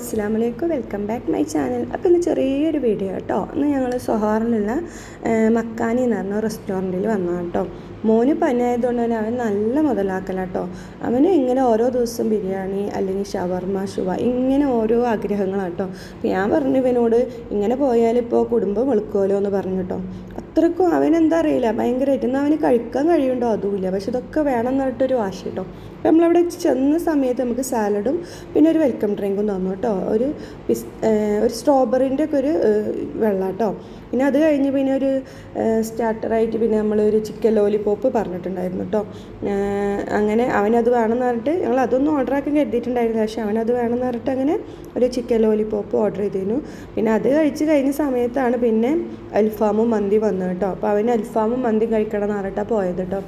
Welcome back my channel. അപ്പോൾ ഇന്ന് ചെറിയൊരു വീഡിയോ കേട്ടോ ഇന്ന് ഞങ്ങൾ സൊഹാറിലുള്ള മക്കാനി എന്ന് പറഞ്ഞ റെസ്റ്റോറന്റിൽ വന്നു കേട്ടോ മോന് പനിയായതുകൊണ്ട് തന്നെ അവൻ നല്ല മുതലാക്കലാട്ടോ അവന് ഇങ്ങനെ ഓരോ ദിവസം ബിരിയാണി അല്ലെങ്കിൽ ഷവർമ ഷുവ ഇങ്ങനെ ഓരോ ആഗ്രഹങ്ങളാട്ടോ അപ്പോൾ ഞാൻ പറഞ്ഞു ഇവനോട് ഇങ്ങനെ പോയാലിപ്പോൾ കുടുംബം വെളുക്കുമല്ലോ എന്ന് പറഞ്ഞു കേട്ടോ അത്രക്കും അവനെന്താ അറിയില്ല. ഭയങ്കരമായിട്ട് എന്നാൽ അവന് കഴിക്കാൻ കഴിയുണ്ടോ? അതുമില്ല. പക്ഷെ ഇതൊക്കെ വേണം എന്ന് പറഞ്ഞിട്ടൊരു വാശി കേട്ടോ അപ്പം നമ്മളവിടെ ചെന്ന സമയത്ത് നമുക്ക് സാലഡും പിന്നെ ഒരു വെൽക്കം ഡ്രിങ്കും തന്നു കേട്ടോ. ഒരു പിസ് ഒരു സ്ട്രോബെറിന്റെ ഒക്കെ ഒരു വെള്ളം കേട്ടോ. പിന്നെ അത് കഴിഞ്ഞ് പിന്നെ ഒരു സ്റ്റാർട്ടറായിട്ട് പിന്നെ നമ്മൾ ഒരു ചിക്കൻ ലോലിപോപ്പ് പറഞ്ഞിട്ടുണ്ടായിരുന്നു കേട്ടോ. അങ്ങനെ അവനത് വേണമെന്ന് പറഞ്ഞിട്ട് ഞങ്ങൾ അതൊന്നും ഓർഡർ ആക്കാൻ കരുതിയിട്ടുണ്ടായിരുന്നില്ല. പക്ഷേ അവനത് വേണമെന്ന് പറഞ്ഞിട്ട് അങ്ങനെ ഒരു ചിക്കൻ ലോലിപോപ്പ് ഓർഡർ ചെയ്തിരുന്നു. പിന്നെ അത് കഴിച്ച് കഴിഞ്ഞ സമയത്താണ് പിന്നെ അൽഫാമും മന്തി വന്നത് കേട്ടോ. അപ്പോൾ അവന് അൽഫാമും മന്തി കഴിക്കണം എന്ന് പറഞ്ഞിട്ടാണ് പോയത് കേട്ടോ.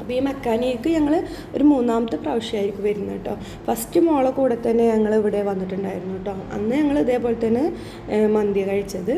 അപ്പോൾ ഈ മെക്കാനിക്ക് ഞങ്ങൾ ഒരു മൂന്നാമത്തെ പ്രാവശ്യമായിരിക്കും വരുന്നത് കേട്ടോ. ഫസ്റ്റ് മോളെ കൂടെ തന്നെ ഞങ്ങൾ ഇവിടെ വന്നിട്ടുണ്ടായിരുന്നു കേട്ടോ. അന്ന് ഞങ്ങൾ ഇതേപോലെ തന്നെ മന്തി കഴിച്ചത്.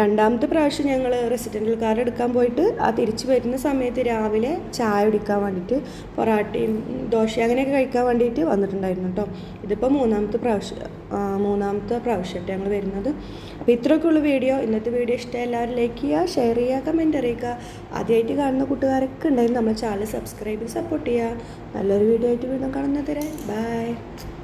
രണ്ടാമത്തെ പ്രാവശ്യം ഞങ്ങൾ റെസിഡന്റൽ കാർ എടുക്കാൻ പോയിട്ട് ആ തിരിച്ചു വരുന്ന സമയത്ത് രാവിലെ ചായ കുടിക്കാൻ വേണ്ടിയിട്ട് പൊറാട്ടയും ദോശ അങ്ങനെയൊക്കെ കഴിക്കാൻ വേണ്ടിയിട്ട് വന്നിട്ടുണ്ടായിരുന്നു കേട്ടോ. ഇതിപ്പോൾ മൂന്നാമത്തെ പ്രാവശ്യം മൂന്നാമത്തെ പ്രാവശ്യമായിട്ട് ഞങ്ങൾ വരുന്നത്. അപ്പോൾ ഇത്രയൊക്കെ ഉള്ള വീഡിയോ. ഇന്നത്തെ വീഡിയോ ഇഷ്ടം എല്ലാവരും ലൈക്ക് ചെയ്യുക ഷെയർ ചെയ്യുക കമന്റ് അറിയിക്കുക. ആദ്യമായിട്ട് കാണുന്ന കൂട്ടുകാരൊക്കെ ഉണ്ടെങ്കിൽ നമ്മൾ ചാനൽ സബ്സ്ക്രൈബ് സപ്പോർട്ട് ചെയ്യുക. നല്ലൊരു വീഡിയോ ആയിട്ട് വീണ്ടും കാണുന്നതരെ ബൈ